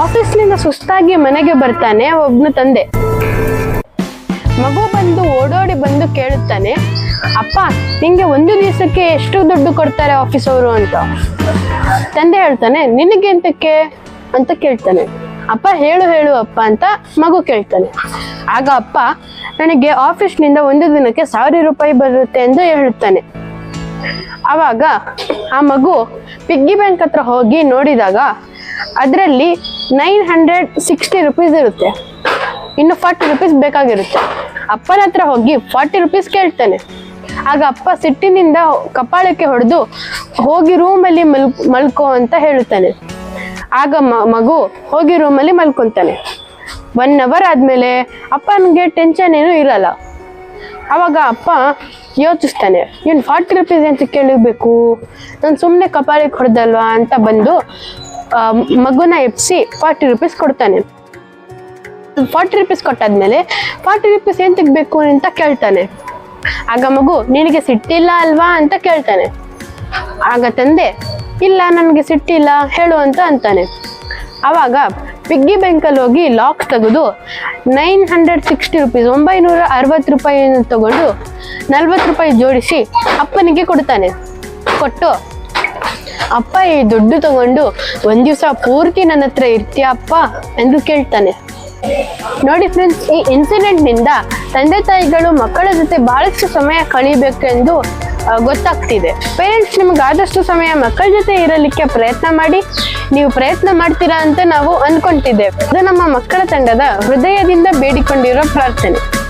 ಆಫೀಸ್ನಿಂದ ಸುಸ್ತಾಗಿ ಮನೆಗೆ ಬರ್ತಾನೆ ಒಬ್ಬನ ತಂದೆ. ಮಗು ಬಂದು ಓಡೋಡಿ ಬಂದು ಕೇಳುತ್ತಾನೆ, ಅಪ್ಪ, ನಿಂಗೆ ಒಂದು ದಿವಸಕ್ಕೆ ಎಷ್ಟು ದುಡ್ಡು ಕೊಡ್ತಾರೆ ಆಫೀಸ್ ಅವರು ಅಂತ? ತಂದೆ ಹೇಳ್ತಾನೆ, ನಿನಗೆ ಎಂತಕ್ಕೆ? ಅಂತ ಕೇಳ್ತಾನೆ. ಅಪ್ಪ, ಹೇಳು ಹೇಳು, ಅಪ್ಪ ಅಂತ ಮಗು ಕೇಳ್ತಾನೆ. ಆಗ ಅಪ್ಪ, ನನಗೆ ಆಫೀಸ್ನಿಂದ ಒಂದು ದಿನಕ್ಕೆ ಸಾವಿರ ರೂಪಾಯಿ ಬರುತ್ತೆ ಎಂದು ಹೇಳುತ್ತಾನೆ. ಆವಾಗ ಆ ಮಗು ಪಿಗ್ಗಿ ಬ್ಯಾಂಕ್ ಹತ್ರ ಹೋಗಿ ನೋಡಿದಾಗ, ಅದರಲ್ಲಿ ನೈನ್ ಹಂಡ್ರೆಡ್ ಸಿಕ್ಸ್ಟಿ ರುಪೀಸ್ ಇರುತ್ತೆ. ಇನ್ನು ಫಾರ್ಟಿ ರುಪೀಸ್ ಬೇಕಾಗಿರುತ್ತೆ. ಅಪ್ಪನ ಹತ್ರ ಹೋಗಿ ಫಾರ್ಟಿ ರುಪೀಸ್ ಕೇಳ್ತಾನೆ. ಆಗ ಅಪ್ಪ ಸಿಟ್ಟಿನಿಂದ ಕಪಾಳಕ್ಕೆ ಹೊಡೆದು ಹೋಗಿ ರೂಮಲ್ಲಿ ಮಲ್, ಮಲ್ಕೋ ಅಂತ ಹೇಳುತ್ತಾನೆ. ಆಗ ಮಗು ಹೋಗಿ ರೂಮಲ್ಲಿ ಮಲ್ಕೊಂತಾನೆ ಒನ್ ಅವರ್ ಆದ್ಮೇಲೆ ಅಪ್ಪನಿಗೆ ಟೆನ್ಷನ್ ಏನೂ ಇರಲ್ಲ. ಅವಾಗ ಅಪ್ಪ ಯೋಚಿಸ್ತಾನೆ ಇವನು ಫಾರ್ಟಿ ರುಪೀಸ್ ಅಂತ ಕೇಳಬೇಕು ನಾನು ಸುಮ್ಮನೆ ಕಪಾಳಿ ಹೊಡೆದಲ್ವಾ ಅಂತ ಬಂದು ಮಗುನ ಎಪ್ಸಿ ಫಾರ್ಟಿ ರುಪೀಸ್ ಕೊಡ್ತಾನೆ. ಫಾರ್ಟಿ ರುಪೀಸ್ ಕೊಟ್ಟಾದ್ಮೇಲೆ ಫಾರ್ಟಿ ರುಪೀಸ್ ಏನ್ ತೆಗ್ಬೇಕು? ಅಂತ ಕೇಳ್ತಾನೆ. ಆಗ ಮಗು, ನಿನಗೆ ಸಿಟ್ಟಿಲ್ಲ ಅಲ್ವಾ? ಅಂತ ಕೇಳ್ತಾನೆ. ಆಗ ತಂದೆ, ಇಲ್ಲ, ನನಗೆ ಸಿಟ್ಟಿಲ್ಲ, ಹೇಳು ಅಂತ ಅಂತಾನೆ. ಆವಾಗ ಪಿಗ್ಗಿ ಬ್ಯಾಂಕಲ್ಲಿ ಹೋಗಿ ಲಾಕ್ ತೆಗೆದು ನೈನ್ ಹಂಡ್ರೆಡ್ ಸಿಕ್ಸ್ಟಿ ರುಪೀಸ್ ಒಂಬೈನೂರ ಅರವತ್ತು ರೂಪಾಯಿಯನ್ನು ತಗೊಂಡು ನಲ್ವತ್ತು ರೂಪಾಯಿ ಜೋಡಿಸಿ ಅಪ್ಪನಿಗೆ ಕೊಡ್ತಾನೆ. ಕೊಟ್ಟು ಅಪ್ಪ ಈ ದುಡ್ಡು ತಗೊಂಡು ಒಂದು ದಿವಸ ಪೂರ್ತಿ ನನ್ನ ಹತ್ರ ಇರ್ತೀಯ ಅಪ್ಪ ಎಂದು ಕೇಳ್ತಾನೆ. ನೋಡಿ ಫ್ರೆಂಡ್ಸ್ ಈ ಇನ್ಸಿಡೆಂಟ್ನಿಂದ ತಂದೆ ತಾಯಿಗಳು ಮಕ್ಕಳ ಜೊತೆ ಬಹಳಷ್ಟು ಸಮಯ ಕಳೀಬೇಕೆಂದು ಗೊತ್ತಾಗ್ತಿದೆ. ಪೇರೆಂಟ್ಸ್ ನಿಮ್ಗೆ ಆದಷ್ಟು ಸಮಯ ಮಕ್ಕಳ ಜೊತೆ ಇರಲಿಕ್ಕೆ ಪ್ರಯತ್ನ ಮಾಡಿ. ನೀವು ಪ್ರಯತ್ನ ಮಾಡ್ತೀರಾ ಅಂತ ನಾವು ಅನ್ಕೊಂತಿದ್ದೇವೆ. ಇದು ನಮ್ಮ ಮಕ್ಕಳ ತಂಡದ ಹೃದಯದಿಂದ ಬೇಡಿಕೊಂಡಿರೋ ಪ್ರಾರ್ಥನೆ.